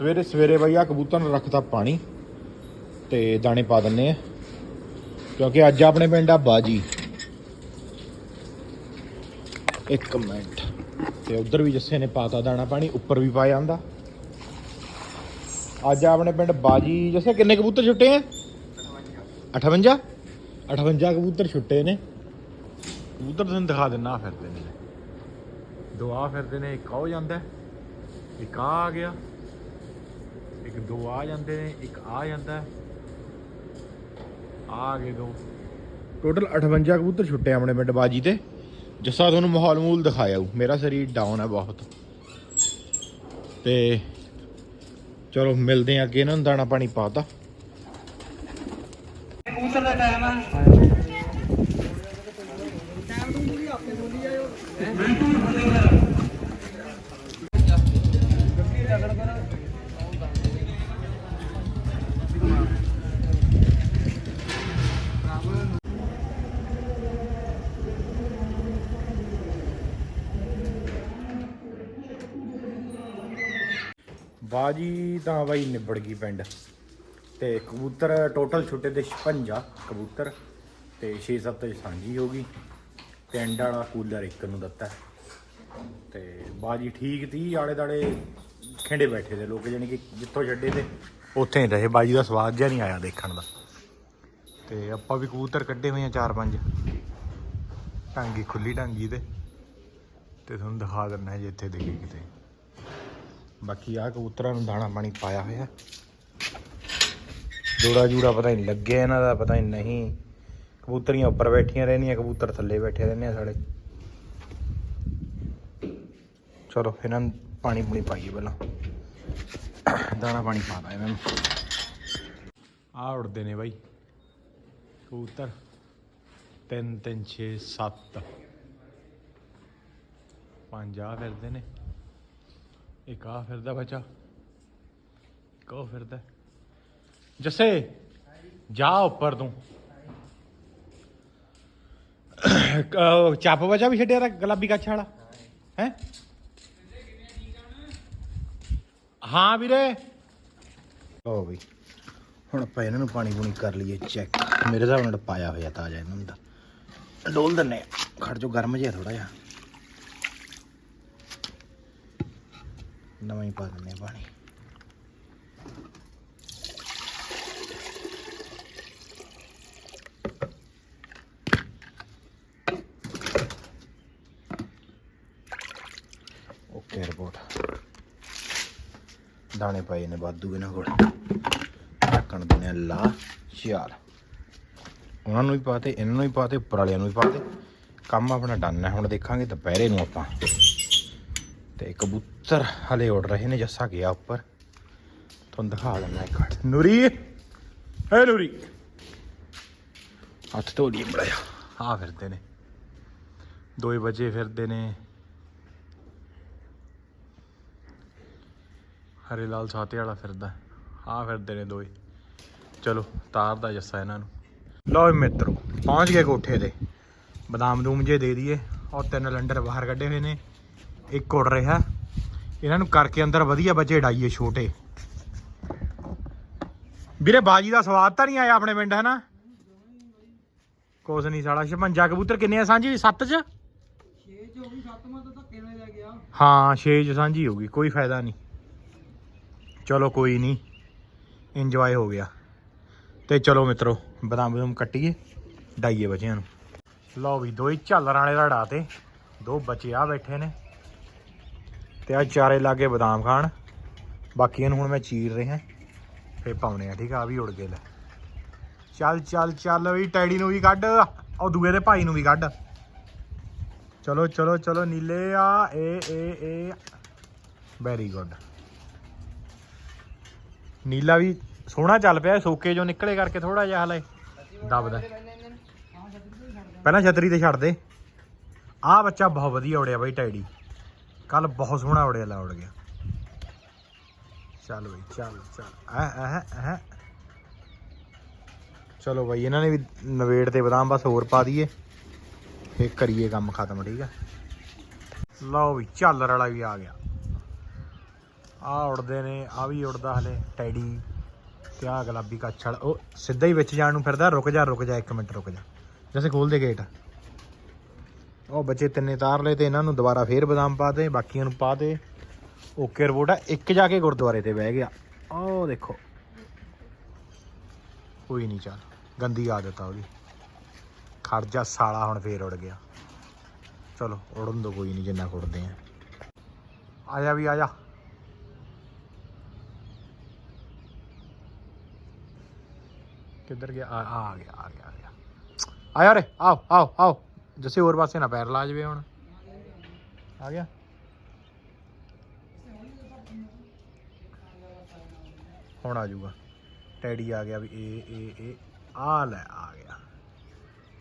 ਸਵੇਰੇ ਸਵੇਰੇ ਬਈ ਆ ਕਬੂਤਰ ਨੂੰ ਰੱਖਤਾ ਪਾਣੀ ਤੇ ਦਾਣੇ ਪਾ ਦਿੰਨੇ ਆ। ਕਿਉਂਕਿ ਅੱਜ ਆਪਣੇ ਪਿੰਡ ਆ ਬਾਜੀ। ਇੱਕ ਮਿੰਟ। ਤੇ ਉਧਰ ਵੀ ਜੱਸੇ ਨੇ ਪਾਤਾ ਦਾਣਾ ਪਾਣੀ, ਉੱਪਰ ਵੀ ਪਾਇਆ ਜਾਂਦਾ ਅੱਜ ਆਪਣੇ ਪਿੰਡ ਬਾਜੀ, ਜੱਸੇ ਕਿੰਨੇ ਕਬੂਤਰ ਛੁੱਟੇ ਆ? 58 58 ਕਬੂਤਰ ਛੁੱਟੇ ਨੇ। ਕਬੂਤਰ ਤੁਹਾਨੂੰ ਦਿਖਾ ਦਿੰਨਾ, ਆਹ ਫਿਰਦੇ ਨੇ। ਦੋ ਆ ਫਿਰਦੇ ਨੇ, ਇੱਕ ਆ ਜਾਂਦਾ। ਇੱਕ ਆ ਆ ਗਿਆ। ਇੱਕ ਦੋ ਆ ਜਾਂਦੇ ਨੇ ਇੱਕ ਆ ਜਾਂਦਾ ਹੈ। ਆ ਆ ਗਏ ਦੋ। ਟੋਟਲ 58 ਕਬੂਤਰ ਛੁੱਟੇ ਆਪਣੇ ਪਿੰਡ ਬਾਜੀ ਤੇ। ਜੱਸਾ ਤੁਹਾਨੂੰ ਮਾਹੌਲ ਮੂਲ ਦਿਖਾਇਆ ਹੂੰ ਮੇਰਾ ਸਰੀਰ ਡਾਊਨ ਹੈ ਬਹੁਤ। ਤੇ ਚਲੋ ਮਿਲਦੇ ਆ ਅੱਗੇ ਇਹਨਾਂ ਨੂੰ ਦਾਣਾ ਪਾਣੀ ਪਾਤਾ। ਕਬੂਤਰ ਦਾ ਟਾਈਮ ਆ। ਬਾਜੀ ਤਾਂ ਬਾਈ ਨਿਬੜ ਗਈ ਪਿੰਡ। ਤੇ ਕਬੂਤਰ ਟੋਟਲ ਛੁੱਟੇ ਤੇ 56 ਕਬੂਤਰ ਤੇ 6-7 ਚ ਸਾਂਝੀ ਹੋ ਗਈ। ਪਿੰਡ ਵਾਲਾ ਕੂਲਰ ਇੱਕ ਨੂੰ ਦਿੱਤਾ। ਤੇ ਬਾਜੀ ਠੀਕ ਤੀ, ਆਲੇ ਦਾਲੇ ਖਿੰਡੇ ਬੈਠੇ ਦੇ ਲੋਕ ਜਾਨੀ ਕਿ ਜਿੱਥੋਂ ਛੱਡੇ ਤੇ। ਉੱਥੇ ਹੀ ਰਹੇ, ਬਾਜੀ ਦਾ ਸਵਾਦ ਜਿਹਾ ਨਹੀਂ ਆਇਆ ਦੇਖਣ ਦਾ। ਤੇ ਆਪਾਂ ਵੀ ਕਬੂਤਰ ਕੱਢੇ ਹੋਏ ਆ ਚਾਰ ਪੰਜ। ਟਾਂਗੀ ਖੁੱਲੀ ਟਾਂਗੀ ਤੇ। ਤੇ ਤੁਹਾਨੂੰ ਦਿਖਾ ਦਿੰਨਾ ਜੇ ਇੱਥੇ ਦੇਖੇ ਕਿਤੇ। ਬਾਕੀ ਆ ਕਬੂਤਰਾਂ ਨੂੰ ਦਾਣਾ ਪਾਣੀ ਪਾਇਆ ਹੋਇਆ। ਜੋੜਾ ਜੂੜਾ ਪਤਾ ਨਹੀਂ ਲੱਗਿਆ ਇਹਨਾਂ ਦਾ, ਪਤਾ ਨਹੀਂ ਨਹੀਂ। ਕਬੂਤਰੀਆਂ ਉੱਪਰ ਬੈਠੀਆਂ ਰਹਿੰਦੀਆਂ, ਕਬੂਤਰ ਥੱਲੇ ਬੈਠੇ ਰਹਿੰਦੇ ਆ ਸਾਡੇ। ਚਲੋ, ਇਹਨਾਂ ਨੂੰ ਪਾਣੀ ਪੂਣੀ ਪਾਈਏ ਪਹਿਲਾਂ। ਦਾਣਾ ਪਾਣੀ ਪਾਦਾ ਇਹਨਾਂ ਨੂੰ। ਆ ਉੜਦੇ ਨੇ ਬਾਈ। ਕਬੂਤਰ। 3 3 6 7 ਪੰਜ ਆ ਫਿਰਦੇ ਨੇ। ਇੱਕ ਆ ਫਿਰਦਾ ਬੱਚਾ, ਇੱਕ ਫਿਰਦਾ। ਜੱਸੇ, ਜਾ ਉੱਪਰ ਤੂੰ। ਚੱਪ ਬੱਚਾ ਵੀ ਛੱਡਿਆ ਤਾ ਗੁਲਾਬੀ ਕੱਛ ਵਾਲਾ? ਹੈ? ਹਾਂ ਵੀਰੇ। ਓ ਬਈ, ਹੁਣ ਆਪਾਂ ਇਹਨਾਂ ਨੂੰ ਪਾਣੀ ਪੂਣੀ ਕਰ ਲਈਏ ਚੈੱਕ ਮੇਰੇ ਹਿਸਾਬ ਨਾਲ ਪਾਇਆ ਹੋਇਆ ਤਾਜ਼ਾ ਇਹਨਾਂ ਨੂੰ ਡੋਲ ਦਿੰਨੇ ਖੜ ਜੋ ਗਰਮ ਜਿਹਾ ਥੋੜਾ ਜਿਹਾ। ਨਵਾਂ ਹੀ ਪਾ ਦਿੰਦੇ ਪਾਣੀ। ਓਕੇ ਰਿਪੋਰਟ ਦਾਣੇ ਪਏ ਨੇ ਵਾਧੂ ਇਹਨਾਂ ਕੋਲ। ਢੱਕਣ ਦਿੰਨੇ ਆ ਲਾ ਚਾਲ ਉਹਨਾਂ ਨੂੰ ਵੀ ਪਾਤੇ ਇਹਨਾਂ ਨੂੰ ਵੀ ਪਾਤੇ ਉੱਪਰ ਵਾਲਿਆਂ ਨੂੰ ਵੀ ਪਾਤੇ ਕੰਮ ਆਪਣਾ ਡਨ ਹੈ, ਹੁਣ ਦੇਖਾਂਗੇ ਦੁਪਹਿਰੇ ਨੂੰ ਆਪਾਂ। ਤੇ ਕਬੂਤਰ ਹਲੇ ਉੱਡ ਰਹੇ ਨੇ ਜੱਸਾ ਗਿਆ ਉੱਪਰ। ਤੁਹਾਨੂੰ ਦਿਖਾ ਲੈਣਾ ਇੱਕ ਵਾਰ। ਨੂਰੀ! ਹੈ ਨੂਰੀ! ਹੱਥ ਧੋ ਲਈ ਬੜਾ ਆ ਫਿਰਦੇ ਨੇ। ਦੋਏ ਵਜੇ ਫਿਰਦੇ ਨੇ। ਹਰੇ ਲਾਲ ਸਾਤੇ ਵਾਲਾ ਫਿਰਦਾ। ਆ ਫਿਰਦੇ ਨੇ ਦੋਏ ਚਲੋ, ਤਾਰਦਾ ਜੱਸਾ ਇਹਨਾਂ ਨੂੰ। ਲਓ ਵੀ ਮਿੱਤਰੋ, ਪਹੁੰਚ ਗਏ ਕੋਠੇ ਤੇ। ਬਦਾਮ ਦੂਮ ਜੇ ਦੇ ਦਈਏ। ਔਰ ਤਿੰਨ ਲੰਡਰ ਬਾਹਰ ਕੱਢੇ ਹੋਏ ਨੇ। ਇੱਕ ਉੱਡ ਰਿਹਾ। ਇਹਨਾਂ ਨੂੰ ਕਰਕੇ ਅੰਦਰ ਵਧੀਆ ਬੱਚੇ ਡਾਈਏ ਛੋਟੇ। ਵੀਰੇ ਬਾਜੀ ਦਾ ਸਵਾਦ ਤਾਂ ਨਹੀਂ ਆਇਆ ਆਪਣੇ ਪਿੰਡ ਹੈ ਕੁਛ ਨਹੀਂ ਸਾਲਾ 56 ਕਬੂਤਰ ਕਿੰਨੇ ਆ ਸਾਂਝੀ? 7 ਚ? 6 ਚ ਹੋ ਗਈ 7ਵਾਂ ਤਾਂ ਧੱਕੇ ਨਾਲ ਲੈ ਗਿਆ ਹਾਂ 6 ਚ ਸਾਂਝੀ ਹੋ ਗਈ, ਕੋਈ ਫਾਇਦਾ ਨਹੀਂ। ਚਲੋ ਕੋਈ ਨਹੀਂ ਇੰਜੋਏ ਹੋ ਗਿਆ। ਤੇ ਚਲੋ ਮਿੱਤਰੋ, ਬਦਾਮ ਬਦਾਮ ਕੱਟੀਏ, ਡਾਈਏ ਬੱਚਿਆਂ ਨੂੰ। ਲਓ ਵੀ, ਦੋ ਹੀ ਝਾਲਰ ਵਾਲੇ ਦਾ ਡਾ ਤੇ, ਦੋ ਬੱਚੇ ਆ ਬੈਠੇ ਨੇ। ਤੇ ਆ ਚਾਰੇ ਲਾਗੇ ਬਦਾਮ ਖਾਣ। ਬਾਕੀਆਂ ਨੂੰ ਹੁਣ ਮੈਂ ਚੀਰ ਰਿਹਾ। ਫੇ ਪਾਉਣੇ ਆ, ਠੀਕ ਆ? ਆਹ ਵੀ ਉੜ ਗਏ ਲੈ। ਚੱਲ ਚੱਲ ਚੱਲ ਵੀ ਟੈਡੀ ਨੂੰ ਵੀ ਕੱਢ, ਉਹ ਦੂਏ ਦੇ ਭਾਈ ਨੂੰ ਵੀ ਕੱਢ। ਚਲੋ ਚਲੋ ਚਲੋ, ਨੀਲੇ ਆ, ਏ ਏ ਏ। ਵੈਰੀ ਗੁੱਡ ਨੀਲਾ ਵੀ ਸੋਹਣਾ ਚੱਲ ਪਿਆ, ਸੋਕੇ ਜੋ ਨਿਕਲੇ ਕਰਕੇ ਥੋੜਾ ਜਿਹਾ ਹਲੇ। ਦਬਦਾ। ਪਹਿਲਾਂ ਛਤਰੀ ਤੇ ਛੱਡ ਦੇ। ਆਹ ਬੱਚਾ ਬਹੁਤ ਵਧੀਆ ਉੜਿਆ ਬਾਈ, ਟੈਡੀ। ਕੱਲ ਬਹੁਤ ਸੋਹਣਾ ਉੜਿਆ ਲਾ ਉੜ ਗਿਆ। ਚੱਲ ਬਈ, ਚੱਲ ਚੱਲ। ਐ ਐ ਐ। ਚਲੋ ਬਾਈ, ਇਹਨਾਂ ਨੇ ਵੀ ਨਵੇੜ ਤੇ ਬਦਾਮ ਬਸ ਹੋਰ ਪਾ ਦਈਏ। ਫੇਰ ਕਰੀਏ ਕੰਮ ਖਤਮ, ਠੀਕ ਆ? ਲਓ ਵੀ ਝਾਲਰ ਰਲਾ ਵੀ ਆ ਗਿਆ। ਆ ਉੜਦੇ ਨੇ, ਆ ਵੀ ਉੜਦਾ ਹਲੇ, ਟੈਡੀ ਤੇ ਆ ਗੁਲਾਬੀ ਵਾਲਾ। ਉਹ ਸਿੱਧਾ ਹੀ ਵਿੱਚ ਜਾਣ ਨੂੰ ਫਿਰਦਾ, ਰੁਕ ਜਾ ਰੁਕ ਜਾ, ਇੱਕ ਮਿੰਟ ਰੁਕ ਜਾ। ਜੈਸੇ ਖੋਲ ਦੇ ਗੇਟ ਉਹ ਬੱਚੇ ਤਿੰਨੇ ਤਾਰ ਲਏ ਤੇ ਇਹਨਾਂ ਨੂੰ ਦੁਬਾਰਾ ਫੇਰ ਬਦਾਮ ਪਾ ਦੇ ਬਾਕੀਆਂ ਨੂੰ ਪਾ ਦੇ ਓਕੇ ਰਿਪੋਰਟ ਆ, ਇੱਕ ਜਾ ਕੇ ਗੁਰਦੁਆਰੇ ਤੇ ਬਹਿ ਗਿਆ। ਉਹ ਦੇਖੋ। ਕੋਈ ਨਹੀਂ ਚੱਲ, ਗੰਦੀ ਆਦਤ ਆ ਉਹਦੀ। ਖਰਜਾ ਸਾਲਾ ਹੁਣ ਫੇਰ ਉੜ ਗਿਆ। ਚਲੋ, ਉੜਨ ਦੋ ਕੋਈ ਨਹੀਂ, ਜਿੰਨਾ ਕੁ ਉੜਦੇ ਆ। ਆਇਆ ਵੀ ਆ ਜਾ ਕਿੱਧਰ ਗਿਆ? ਆ ਗਿਆ ਆ ਗਿਆ ਆ ਗਿਆ। ਆ ਯਾਰ ਆਓ ਆਓ ਆਓ। ਜੱਸੇ, ਹੋਰ ਪਾਸੇ ਨਾ ਪੈਰ ਲਾ ਜਵੇ ਹੁਣ। ਆ ਗਿਆ? ਹੁਣ ਆ ਜਾਊਗਾ। ਟੈਡੀ ਆ ਗਿਆ ਵੀ ਇਹ ਇਹ ਇਹ ਆ ਲੈ ਆ ਗਿਆ।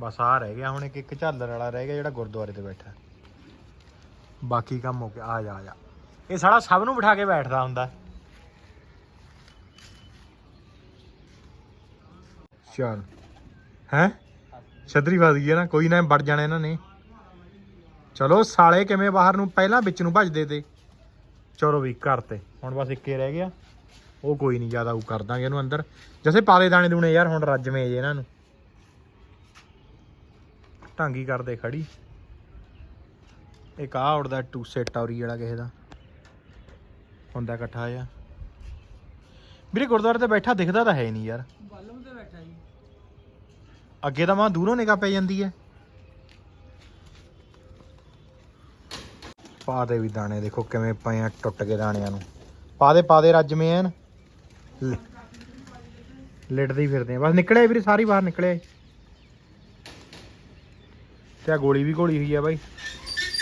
ਬਸ ਆ ਰਹਿ ਗਿਆ, ਹੁਣ ਇੱਕ ਇੱਕ ਝਾਲਰ ਵਾਲਾ ਰਹਿ ਗਿਆ ਜਿਹੜਾ ਗੁਰਦੁਆਰੇ ਤੇ ਬੈਠਾ। ਬਾਕੀ ਕੰਮ ਹੋ ਗਿਆ ਆ ਜਾ ਆ ਜਾ। ਇਹ ਸਾਲਾ ਸਭ ਨੂੰ ਬਿਠਾ ਕੇ ਬੈਠਦਾ ਹੁੰਦਾ। ਚਲ। ਹੈ? ਛਤਰੀ ਫਸ ਗਈ ਹੈ ਨਾ, ਕੋਈ ਨਾ, ਵੜ ਜਾਣਾ ਇਹਨਾਂ ਨੇ। ਚਲੋ, ਸਾਲੇ ਕਿਵੇਂ ਬਾਹਰ ਨੂੰ, ਪਹਿਲਾਂ ਵਿੱਚ ਨੂੰ ਭੱਜਦੇ ਤੇ। ਚਲੋ ਵੀ, ਘਰ ਤੇ। ਹੁਣ ਬਸ ਇੱਕੇ ਰਹਿ ਗਿਆ। ਉਹ ਕੋਈ ਨਹੀਂ, ਜ਼ਿਆਦਾ ਉਹ ਕਰ ਦਾਂਗੇ ਇਹਨੂੰ ਅੰਦਰ। ਜੈਸੇ ਪਾਲੇ ਦਾਣੇ ਦੂਣੇ ਯਾਰ, ਹੁਣ ਰੱਜਵੇਂ ਜੇ ਇਹਨਾਂ ਨੂੰ। ਢਾਂਗੀ ਕਰਦੇ ਖੜੀ। ਇੱਕ ਆ ਉੜਦਾ ਟੂਸੇ ਟੌਰੀ ਵਾਲਾ ਕਿਸੇ ਦਾ। ਹੁੰਦਾ ਇਕੱਠਾ ਆ ਵੀਰੇ, ਗੁਰਦੁਆਰੇ ਤੇ ਬੈਠਾ ਦਿਖਦਾ ਤਾਂ ਹੈ ਨਹੀਂ ਯਾਰ। ਬਾਲਮ ਤੇ ਬੈਠਾ ਜੀ। ਅੱਗੇ ਤਾਂ ਮਾਂ ਦੂਰੋਂ ਨਿਗਾ ਪੈ ਜਾਂਦੀ ਹੈ। ਪਾ ਦੇ ਵੀ ਦਾਣੇ, ਦੇਖੋ ਕਿਵੇਂ ਪਏ ਆ ਟੁੱਟ ਕੇ ਦਾਣਿਆਂ ਨੂੰ। ਪਾ ਦੇ ਪਾ ਦੇ ਰੱਜਵੇਂ ਐਨ ਲਿਟਦੇ ਹੀ ਫਿਰਦੇ ਆ। ਬਸ ਨਿਕਲੇ ਵੀਰੇ, ਸਾਰੀ ਬਾਹਰ ਨਿਕਲੇ ਤੇ ਆ ਗੋਲੀ ਵੀ ਘੋਲੀ ਹੋਈ ਆ ਬਾਈ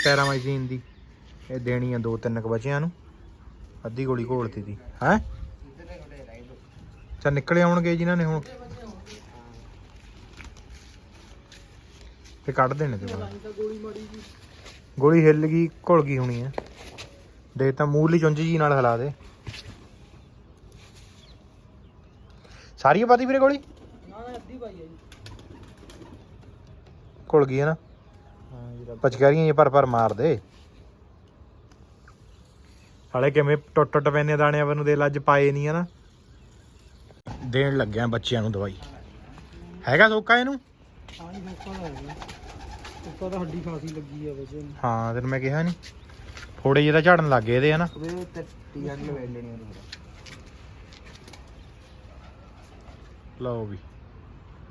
ਪੈਰਾਮਾਈਜ਼ੀਨ ਦੀ। ਇਹ ਦੇਣੀ ਆ ਦੋ ਤਿੰਨ ਕੁ ਬੱਚਿਆਂ ਨੂੰ। ਅੱਧੀ ਗੋਲੀ ਘੋਲਤੀ ਦੀ ਹੈ? ਚਾ ਨਿਕਲੇ ਆਉਣਗੇ ਜਿਨ੍ਹਾਂ ਨੇ ਹੁਣ। ਤੇ ਕੱਢ ਦੇਣੇ ਤੇ ਬਾਅਦ। ਗੋਲੀ ਮਾੜੀ ਜੀ ਗੋਲੀ ਹਿੱਲ ਗਈ, ਘੁਲ ਗਈ ਹੋਣੀ ਆ। ਦੇ ਤਾਂ ਮੂਲੀ ਚੁੰਝ ਜੀ ਨਾਲ ਹਿਲਾ ਦੇ। ਸਾਰੀ ਪਾਤੀ ਵੀਰੇ ਗੋਲੀ? ਨਾ ਨਾ ਅੱਧੀ ਪਾਈ ਹੈ ਜੀ ਘੁਲ ਗਈ ਹੈ ਨਾ। ਹਾਂ ਜੀ ਪਚਕਾਰੀਆਂ ਇਹ ਪਰ ਪਰ ਮਾਰ ਦੇ। ਹਾਲੇ ਕਿਵੇਂ ਟੁੱਟ ਟੁੱਟ ਪੈਨੇ ਦਾਣਿਆਂ ਵੱਲ ਨੂੰ ਦੇ ਲੱਜ ਪਾਏ ਨਹੀਂ ਆ ਨਾ। ਦੇਣ ਲੱਗਿਆ ਬੱਚਿਆਂ ਨੂੰ ਦਵਾਈ। ਹੈਗਾ ਸੋਕਾ ਇਹਨੂੰ? ਹਾਂ ਜੀ ਫੋਕਾ ਦਾ ਹੈਗਾ ਫੋਕਾ ਤਾਂ ਹੱਡੀ ਖਾਸੀ ਲੱਗੀ ਆ ਵੈਸੇ। ਹਾਂ ਤੈਨੂੰ ਮੈਂ ਕਿਹਾ ਨਹੀਂ ਥੋੜੇ ਜਿਹੇ ਤਾਂ ਝੜਨ ਲੱਗ ਗਏ ਇਹਦੇ ਹਨਾ। ਉਹਦੇ ਤੇ ਟੀਆਂ ਲਵੇ ਲੈਣੀ ਉਹਨੂੰ। ਲਓ ਵੀ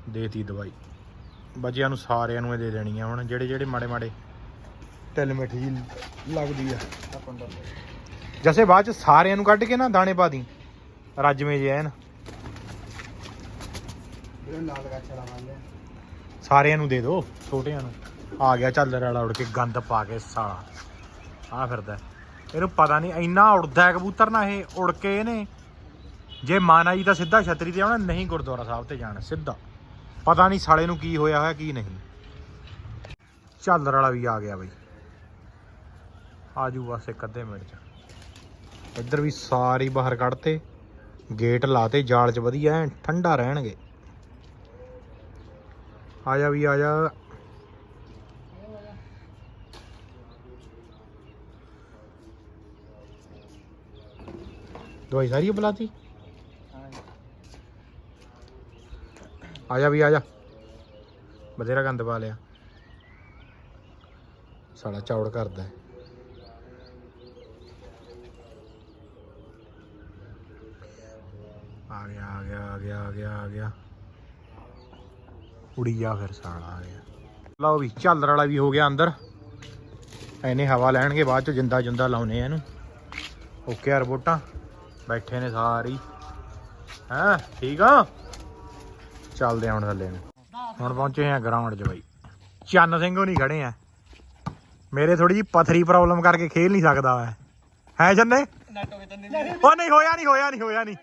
ਦੇਤੀ ਦਵਾਈ। ਬੱਚਿਆਂ ਨੂੰ ਸਾਰਿਆਂ ਨੂੰ ਇਹ ਦੇ ਦੇਣੀ ਆ ਹੁਣ ਜਿਹੜੇ ਜਿਹੜੇ ਮਾੜੇ ਮਾੜੇ ਢਿੱਲ ਮਿੱਠੀ ਜੀ ਲੱਗਦੀ ਆ। ਆ ਜੈਸੇ ਬਾਅਦ ਚ ਸਾਰਿਆਂ ਨੂੰ ਕੱਢ ਕੇ ਨਾ ਦਾਣੇ ਪਾ ਦੀ। ਰੱਜਵੇਂ ਜੇ ਐਨ। ਲਗਾ ਚਲਾ ਮਾਰ ਸਾਰਿਆਂ ਨੂੰ ਦੇ ਦਿਓ, ਛੋਟਿਆਂ ਨੂੰ। ਆ ਗਿਆ ਝੱਲਰ ਵਾਲਾ ਉੜ ਕੇ ਗੰਦ ਪਾ ਕੇ ਸਾਲਾ। ਆ ਫਿਰਦਾ ਇਹਨੂੰ ਪਤਾ ਨਹੀਂ, ਇੰਨਾ ਉੜਦਾ ਹੈ ਕਬੂਤਰ ਨਾ ਇਹ ਉੜ ਕੇ ਇਹਨੇ ਜੇ ਮਨ ਆਈ ਤਾਂ ਸਿੱਧਾ ਛਤਰੀ ਤੇ ਆਉਣਾ, ਨਹੀਂ ਗੁਰਦੁਆਰਾ ਸਾਹਿਬ ਤੇ ਜਾਣਾ, ਸਿੱਧਾ। ਪਤਾ ਨਹੀਂ ਸਾਲੇ ਨੂੰ ਕੀ ਹੋਇਆ ਹੋਇਆ, ਕੀ ਨਹੀਂ। ਝੱਲਰ ਵਾਲਾ ਵੀ ਆ ਗਿਆ ਬਈ। ਆਜੂ ਬਸ ਇੱਕ ਅੱਧੇ ਮਿੰਟ ਚ। ਇੱਧਰ ਵੀ ਸਾਰੀ ਬਾਹਰ ਕੱਢਤੇ, ਗੇਟ ਲਾਤੇ, ਜਾਲ ਚ ਵਧੀਆ ਐਨ ਠੰਡਾ ਰਹਿਣਗੇ। ਆ ਜਾ ਵੀ ਆ ਜਾ ਦਵਾਈ ਸਾਰੀ ਬੁਲਾਤੀ? ਆ ਜਾ ਵੀ ਆ ਜਾ ਬਥੇਰਾ ਗੰਦ ਪਾ ਲਿਆ। ਸਾਲਾ ਚੌੜ ਕਰਦਾ। ਆ ਗਿਆ ਆ ਗਿਆ ਆ ਗਿਆ ਆ ਗਿਆ ਆ ਗਿਆ। ਉੜੀ ਫਿਰ ਸਾਲਾ ਆ ਗਿਆ। ਲਓ ਵੀ, ਝਾਲਰ ਵਾਲਾ ਵੀ ਹੋ ਗਿਆ ਅੰਦਰ। ਐਨੇ ਹਵਾ ਲੈਣਗੇ, ਬਾਅਦ ਚ ਜਿੰਦਾ ਜਿੰਦਾ ਲਾਉਨੇ ਆ ਇਹਨੂੰ। ਓਕੇ ਆ ਰਿਪੋਰਟਾਂ। ਬੈਠੇ ਨੇ ਸਾਰੀ ਹੈਂ। ਠੀਕ ਆ? ਚੱਲਦੇ ਆ ਹੁਣ ਥੱਲੇ ਨੂੰ। ਹੁਣ ਪਹੁੰਚੇ ਆ ਗਰਾਊਂਡ 'ਚ ਬਾਈ। ਚੰਨ ਸਿੰਘ ਉਹ ਨਹੀਂ ਖੜੇ ਆ। ਮੇਰੇ ਥੋੜੀ ਜੀ ਪਥਰੀ ਪ੍ਰੋਬਲਮ ਕਰਕੇ ਖੇਲ ਨਹੀਂ ਸਕਦਾ ਮੈਂ ਹੈ ਜੰਨੇ ਉਹ ਨਹੀਂ, ਹੋਇਆ ਨਹੀਂ ਹੋਇਆ ਨਹੀਂ ਹੋਇਆ ਨਹੀਂ।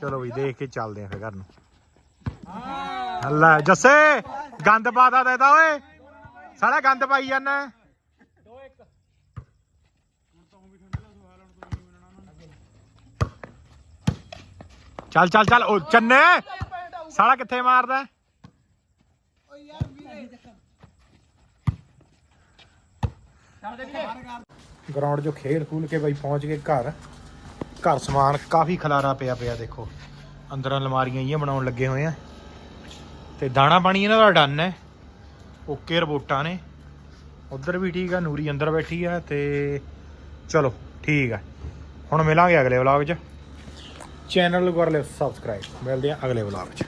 ਚਲੋ ਵੀ, ਦੇਖ ਕੇ ਚੱਲਦੇ ਆ ਫਿਰ ਘਰ ਨੂੰ। ਲੈ ਜੱਸੇ, ਗੰਦ ਪਾਦਾ ਦੇਦਾ ਓਏ। ਸਾਲਾ ਗੰਦ ਪਾਈ ਜਾਂਦਾ ਚੱਲ ਚੱਲ ਚੱਲ, ਉਹ ਚੰਨੇ, ਸਾਲਾ ਕਿੱਥੇ ਮਾਰਦਾ ਓ ਯਾਰ ਵੀਰੇ ਗਰਾਊਂਡ 'ਚੋਂ ਖੇਲ ਖੂਲ ਕੇ ਬਾਈ ਪਹੁੰਚ ਗਏ ਘਰ। ਘਰ ਸਮਾਨ ਕਾਫੀ ਖਲਾਰਾ ਪਿਆ ਪਿਆ, ਦੇਖੋ। ਅੰਦਰਾਂ ਅਲਮਾਰੀਆਂ ਇਹ ਬਣਾਉਣ ਲੱਗੇ ਹੋਏ ਆ। ਤੇ ਦਾਣਾ ਪਾਣੀ ਇਹਨਾਂ ਦਾ ਡਨ ਹੈ। ਓਕੇ ਰਿਪੋਰਟਾਂ ਨੇ। ਉਧਰ ਵੀ ਠੀਕ ਆ, ਨੂਰੀ ਅੰਦਰ ਬੈਠੀ ਆ ਤੇ ਚਲੋ, ਠੀਕ ਆ। ਹੁਣ ਮਿਲਾਂਗੇ ਅਗਲੇ ਵਲੌਗ 'ਚ। ਚੈਨਲ ਨੂੰ ਕਰ ਲਿਓ ਸਬਸਕ੍ਰਾਈਬ ਮਿਲਦੇ ਆ ਅਗਲੇ ਵਲੌਗ 'ਚ।